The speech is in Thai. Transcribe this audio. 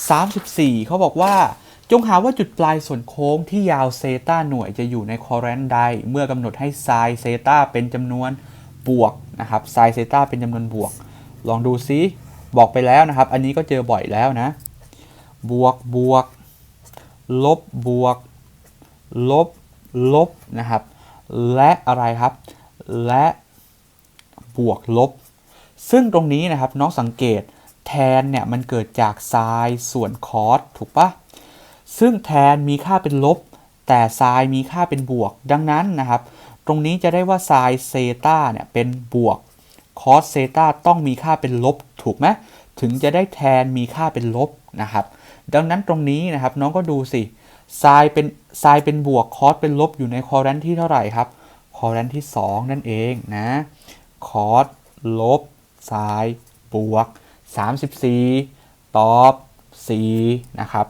34 เขาบอกว่าจงหาว่าจุดปลายส่วนโค้งที่ยาวเซตาหน่วยจะอยู่ในคอแรนต์ใด เมื่อกำหนดให้ไซน์เซตาเป็นจำนวนบวกนะครับไซน์เซตาเป็นจำนวนบวก ลองดูซิบอกไปแล้วนะครับ อันนี้ก็เจอบ่อยแล้วนะ บวกบวก ลบบวก ลบ ลบนะครับ และอะไรครับ และบวกลบ ซึ่งตรงนี้นะครับน้องสังเกต แทนเนี่ยมันเกิดจากไซน์ส่วนคอสถูกปะซึ่งแทนมีค่าเป็นลบ แต่ไซน์มีค่าเป็นบวก ดังนั้นนะครับ ตรงนี้จะได้ว่าไซน์เซตาเนี่ยเป็นบวกคอสเซตาต้องมีค่าเป็นลบถูกไหมถึงจะได้แทนมีค่าเป็นลบนะครับ ดังนั้นตรงนี้นะครับน้องก็ดูสิไซน์เป็นไซน์เป็นบวกคอสเป็นลบอยู่ในคอแรนที่เท่าไหร่ครับคอแรนที่ 2 นั่นเองนะคอสลบไซน์บวก 34 ตอบ 4 นะครับ